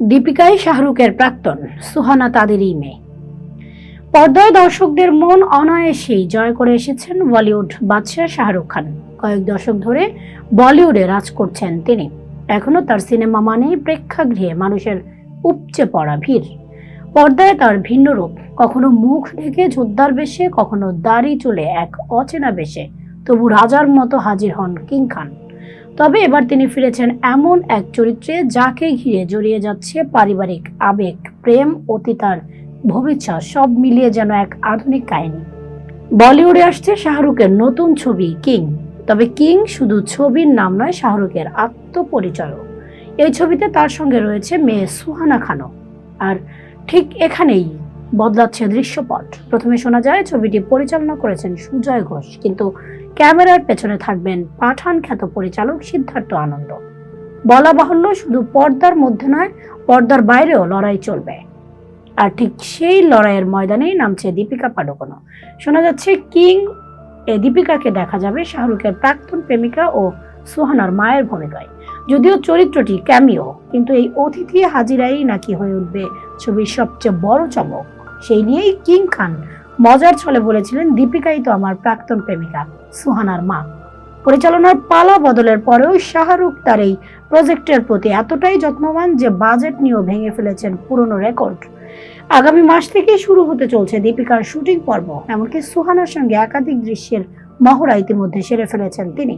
দীপিকাই শাহরুখের প্রাক্তন, সুহানা তাদেরই মেয়ে। পর্দায় দর্শকদের মন অনায়াসেই জয় করে এসেছেন বলিউড বাদশাহ শাহরুখ খান। কয়েক দশক ধরে বলিউডে রাজ করছেন তিনি। এখনও তার সিনেমা মানেই প্রেক্ষাগৃহে মানুষের উপচে পড়া ভিড়। পর্দায় তার ভিন্ন রূপ, কখনো মুখ ঢেকে যোদ্ধার বেশে, কখনো দাড়ি চুলে এক অচেনা বেশে। তবু রাজার মতো হাজির হন কিং খান। তবে এবার তিনি ফিরেছেন এমন এক চরিত্রে যাকে ঘিরে জড়িয়ে যাচ্ছে পারিবারিক আবেগ, প্রেম, অতীতার ভবিষ্যৎ, সব মিলিয়ে যেন এক আধুনিক কাহিনী। বলিউডে আসছে শাহরুখের নতুন ছবি কিং। তবে কিং শুধু ছবির নাম নয়, শাহরুখের আত্মপরিচয়ও। এই ছবিতে তার সঙ্গে রয়েছে মেয়ে সুহানা খানও। আর ঠিক এখানেই বদলাচ্ছে দৃশ্যপট। প্রথমে শোনা যায়, ছবিটি পরিচালনা করেছেন সুজয় ঘোষ। কিন্তু ক্যামেরার পেছনে থাকবেন পাঠান খ্যাত পরিচালক সিদ্ধার্থ আনন্দ। বলা বাহুল্য শুধু পর্দার মধ্যে নয়, পর্দার বাইরেও লড়াই চলবে। আর ঠিক সেই লড়াইয়ের ময়দানেই নামছে দীপিকা পাডুকোনও শোনা যাচ্ছে, কিং এ দীপিকাকে দেখা যাবে শাহরুখের প্রাক্তন প্রেমিকা ও সুহানার মায়ের ভূমিকায়। যদিও চরিত্রটি ক্যামিও, কিন্তু এই অতিথি হাজিরাই নাকি হয়ে উঠবে ছবির সবচেয়ে বড় চমক। সেই নিয়েই কিং খান মজার ছলে বলেছিলেন, দীপিকাই তো আমার প্রাক্তন প্রেমিকা, সুহানার মা। পরিচালনার পালা বদলের পরেও শাহরুখ তার এই প্রজেক্টের প্রতি এতটাই যত্নবান যে বাজেট নিয়েও ভেঙে ফেলেছেন পুরনো রেকর্ড। আগামী মাস থেকে শুরু হতে চলছে দীপিকার শুটিং পর্ব, এমনকি সুহানার সঙ্গে একাধিক দৃশ্যের মহড়া ইতিমধ্যে সেরে ফেলেছেন তিনি।